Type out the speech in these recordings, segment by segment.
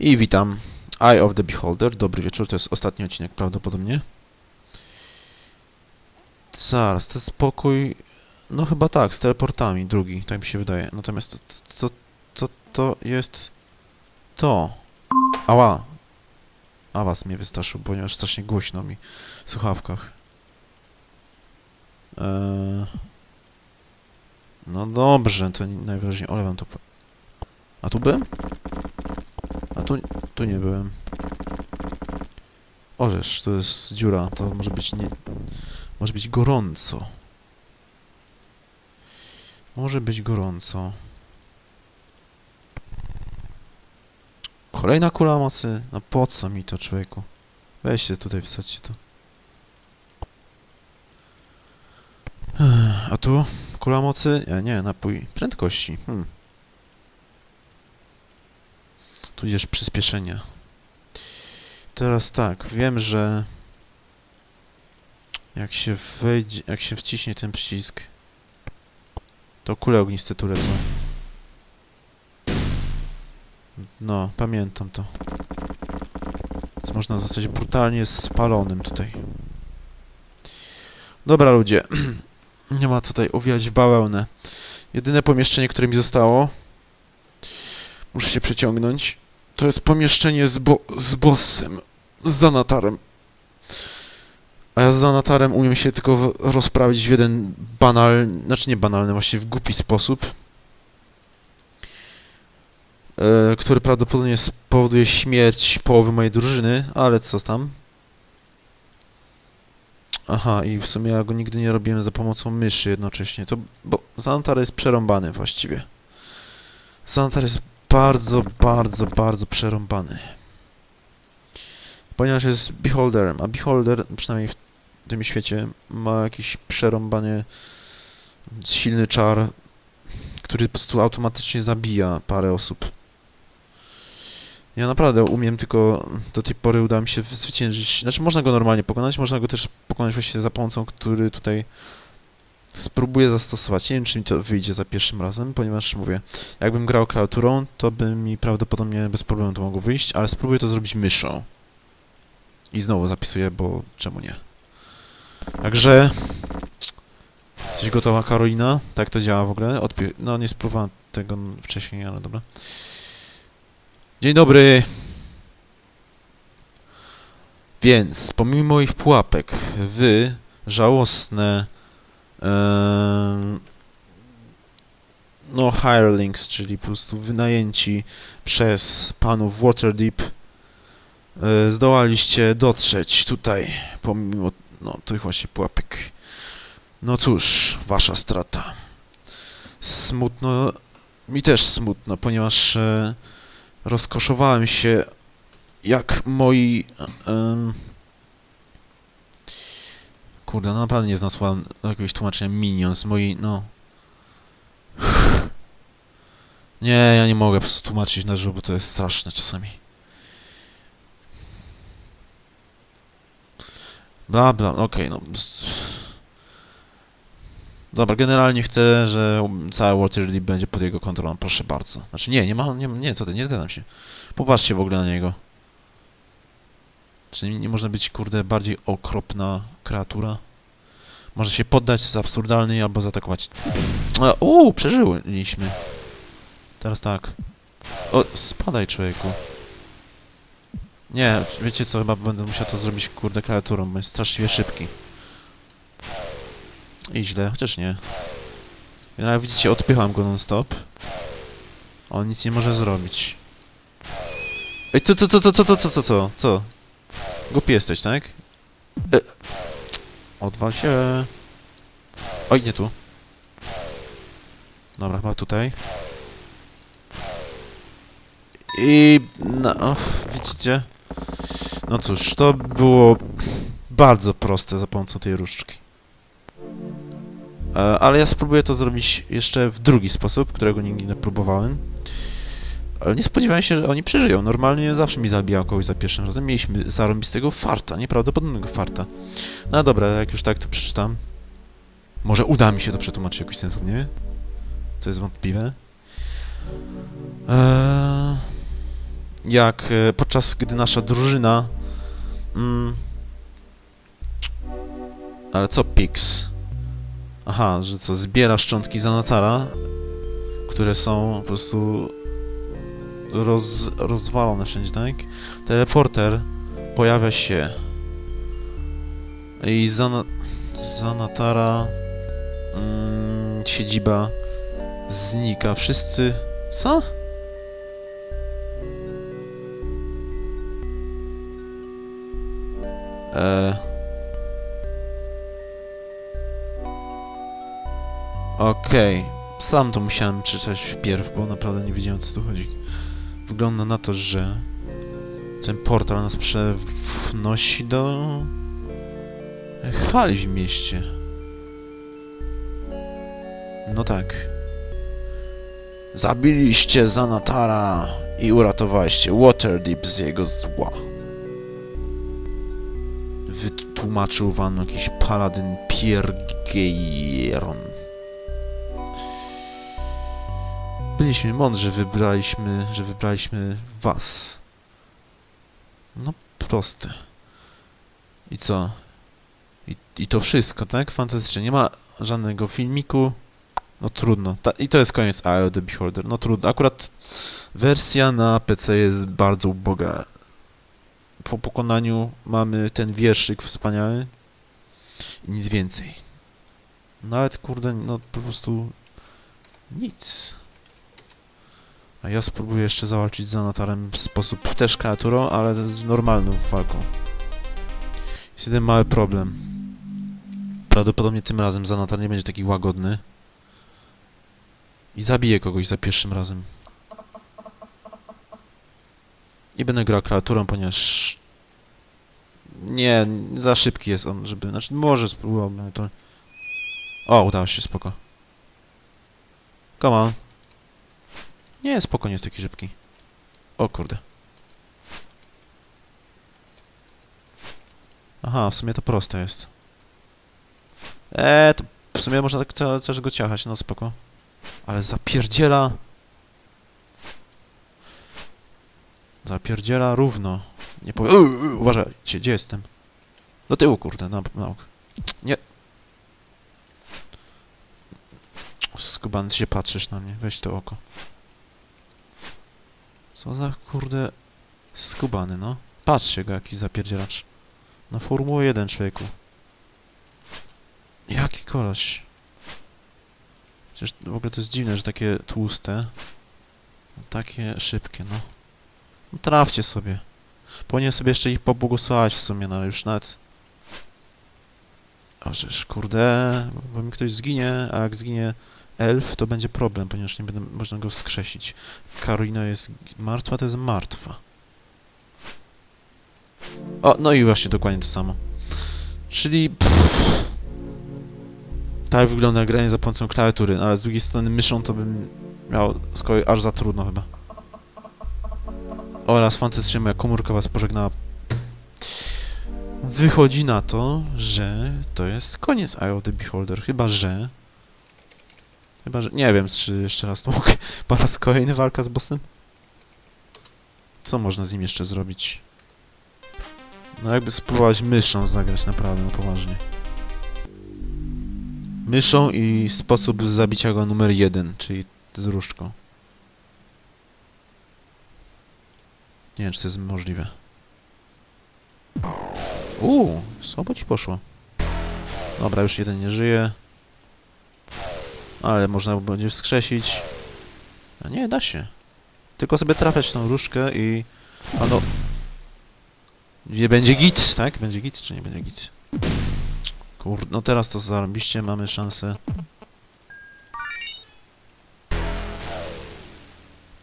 I witam. Eye of the Beholder. Dobry wieczór, to jest ostatni odcinek prawdopodobnie. Zaraz, to jest spokój... No chyba tak, z teleportami, drugi, tak mi się wydaje. Natomiast to, to, to, to jest... To. Ała. Awas mnie wystraszył, ponieważ strasznie głośno mi w słuchawkach. Eee... No dobrze, to ni- najwyraźniej olewam to... A tu byłem? A tu, tu nie byłem. Orzesz, to jest dziura, to może być nie... Może być gorąco. Może być gorąco. Kolejna kula mocy? No po co mi to, człowieku? Weźcie tutaj, wsadźcie to. A tu? Kula mocy? Nie, nie, napój prędkości. Hmm. Tudzież przyspieszenia. Teraz tak, wiem, że jak się wejdzie, jak się wciśnie ten przycisk, to kule ogniste tu lecą. No, pamiętam to. Więc można zostać brutalnie spalonym tutaj. Dobra ludzie, nie ma tutaj owijać bawełnę. Jedyne pomieszczenie, które mi zostało, muszę się przeciągnąć, to jest pomieszczenie z, bo z bossem, z Zanatarem. A ja z Zanatarem umiem się tylko rozprawić w jeden banalny, znaczy nie banalny, właściwie w głupi sposób, e, który prawdopodobnie spowoduje śmierć połowy mojej drużyny, ale co tam. Aha, i w sumie ja go nigdy nie robiłem za pomocą myszy jednocześnie, to, bo Zanatar jest przerąbany właściwie. Zanatar jest bardzo, bardzo, bardzo przerąbany. Ponieważ jest beholderem, a beholder, przynajmniej w tym świecie, ma jakiś przerąbanie silny czar, który po prostu automatycznie zabija parę osób. Ja naprawdę umiem tylko, do tej pory udało mi się zwyciężyć, znaczy można go normalnie pokonać, można go też pokonać właśnie za pomocą, który tutaj spróbuję zastosować. Nie wiem, czy mi to wyjdzie za pierwszym razem, ponieważ mówię, jakbym grał kreaturą, to by mi prawdopodobnie bez problemu to mogło wyjść, ale spróbuję to zrobić myszą. I znowu zapisuję, bo czemu nie? Także... Jesteś gotowa, Karolina? Tak to działa w ogóle? No, nie spróbowałem tego wcześniej, ale dobra. Dzień dobry! Więc, pomimo moich pułapek, wy, żałosne... no, hirelings, czyli po prostu wynajęci przez panów Waterdeep, e, zdołaliście dotrzeć tutaj, pomimo no, tych właśnie pułapek. No cóż, wasza strata. Smutno, mi też smutno, ponieważ e, rozkoszowałem się jak moi... kurde, no naprawdę nie znam słowa jakiegoś tłumaczenia minions, moi, no... Nie, ja nie mogę po prostu tłumaczyć na żywo, bo to jest straszne czasami. Bla, bla, okej, no... s- Dobra, generalnie chcę, że cały Waterdeep będzie pod jego kontrolą, proszę bardzo. Znaczy nie, nie ma, nie, nie, co ty, nie zgadzam się. Popatrzcie w ogóle na niego. Czy nie, można być, kurde, bardziej okropna kreatura? Może się poddać, jest absurdalny, albo zaatakować. A, Uuu, przeżyliśmy. Teraz tak. O, spadaj, człowieku. Nie, wiecie co, chyba będę musiał to zrobić, kurde, kreaturą, bo jest straszliwie szybki. I źle, chociaż nie. Jak widzicie, odpycham go non-stop. On nic nie może zrobić. Ej, co, co, co, co, co, co, co, co, co? Głupi jesteś, tak? E. Odwal się. Oj, nie tu. Dobra, chyba tutaj. I... No, och, widzicie? No cóż, to było bardzo proste za pomocą tej różdżki. E, Ale ja spróbuję to zrobić jeszcze w drugi sposób, którego nigdy nie próbowałem. Ale nie spodziewałem się, że oni przeżyją. Normalnie zawsze mi zabijał kogoś za pierwszym razem. Mieliśmy zarąbistego farta, nieprawdopodobnego farta. No dobra, jak już tak to przeczytam. Może uda mi się to przetłumaczyć jakoś sensownie. To jest wątpliwe. Eee... jak e, podczas gdy nasza drużyna... Mm, ale co Pix? Aha, że co, zbiera szczątki Zanatara, które są po prostu roz, rozwalone wszędzie, tak? Teleporter pojawia się i Zana, Zanatara mm, siedziba znika. Wszyscy... Co? Eee... Okej. Sam to musiałem przeczytać wpierw, bo naprawdę nie wiedziałem, co tu chodzi. Wygląda na to, że ten portal nas przenosi do hali w mieście. No tak. Zabiliście Zanatara i uratowaliście Waterdeep z jego zła. Wytłumaczył wam jakiś paladyn Piergeiron. Byliśmy mądrzy, wybraliśmy, że wybraliśmy was. No, proste. I co? I, I to wszystko, tak? Fantastycznie. Nie ma żadnego filmiku. No trudno. Ta, I to jest koniec Eye the Beholder. No trudno. Akurat wersja na PC jest bardzo uboga. Po pokonaniu mamy ten wierszyk wspaniały i nic więcej. Nawet, kurde, no po prostu nic. A ja spróbuję jeszcze zawalczyć z Zanatarem w sposób też kreaturą, ale z normalną walką. Jest jeden mały problem. Prawdopodobnie tym razem Zanatar nie będzie taki łagodny. I zabije kogoś za pierwszym razem. I będę grał kreaturą, ponieważ... Nie, za szybki jest on, żeby... Znaczy, może spróbowałbym to... O, udało się, spoko. Come on. Nie, spoko, nie jest taki szybki. O kurde. Aha, w sumie to proste jest. Eee, to w sumie można tak ca- całego ciachać, no spoko. Ale zapierdziela... Zapierdziela równo. Nie powiem... Uważajcie, gdzie jestem? Do tyłu, kurde, na, na. Nie. Skubany, się patrzysz na mnie. Weź to oko. Co za kurde... Skubany, no. Patrzcie go, jakiś zapierdzielacz. Na Formułę 1, człowieku. Jaki koleś. Przecież w ogóle to jest dziwne, że takie tłuste. Takie szybkie, no. no trafcie sobie. Powinien sobie jeszcze ich pobłogosławić w sumie, no ale już nawet... O, żeż, kurde, bo mi ktoś zginie, a jak zginie elf, to będzie problem, ponieważ nie będę można go wskrzesić. Karolina jest martwa, to jest martwa. O, no i właśnie dokładnie to samo. Czyli... Pff, tak wygląda granie za pomocą klawiatury, ale z drugiej strony myszą to bym miał z kolei aż za trudno chyba. Oraz fantastycznie moja komórka was pożegnała. Wychodzi na to, że to jest koniec Eye of the Beholder, chyba że... Chyba, że... Nie wiem, czy jeszcze raz mogę... Po raz kolejny walka z bossem? Co można z nim jeszcze zrobić? No jakby spróbować myszą zagrać naprawdę, no poważnie. Myszą i sposób zabicia go numer jeden, czyli z różdżką. Nie wiem, czy to jest możliwe. Uuu, słabo ci poszło. Dobra, już jeden nie żyje. Ale można będzie wskrzesić. A nie, da się. Tylko sobie trafiać tą różdżkę i... A no... Nie będzie git, tak? Będzie git, czy nie będzie git? Kurde, no teraz to zarobiście, mamy szansę.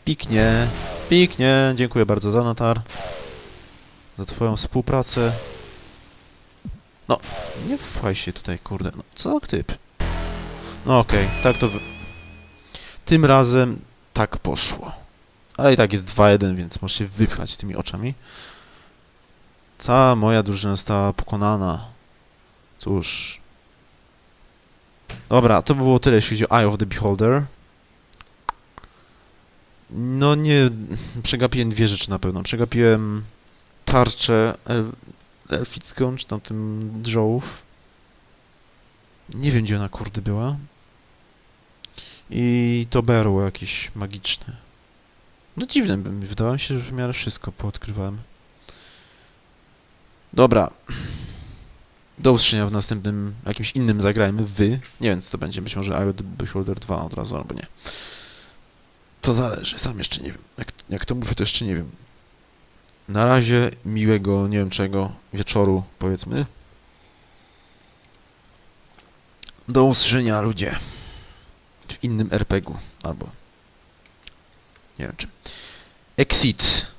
Piknie, piknie. Dziękuję bardzo za Natar. Za twoją współpracę. No, nie wpchaj się tutaj, kurde. No, co za typ? No okej, tak to... Wy... Tym razem tak poszło. Ale i tak jest 2-1, więc możesz się wypchać tymi oczami. Cała moja drużyna została pokonana. Cóż. Dobra, to by było tyle, jeśli chodzi o Eye of the Beholder. No nie, przegapiłem dwie rzeczy na pewno. Przegapiłem tarczę el, elficką, czy tam tym drzołów. Nie wiem, gdzie ona kurde była. I to berło jakieś magiczne. No dziwne, wydawało mi się, że w miarę wszystko poodkrywałem. Dobra. Do usłyszenia w następnym, jakimś innym zagrajmy. Wy. Nie wiem, co to będzie. Być może I the Beholder 2 od razu, albo nie. To zależy, sam jeszcze nie wiem. Jak, jak to mówię, to jeszcze nie wiem. Na razie miłego, nie wiem czego, wieczoru, powiedzmy. Do usłyszenia, ludzie. W innym RPG-u, albo... Nie wiem czym. Exit.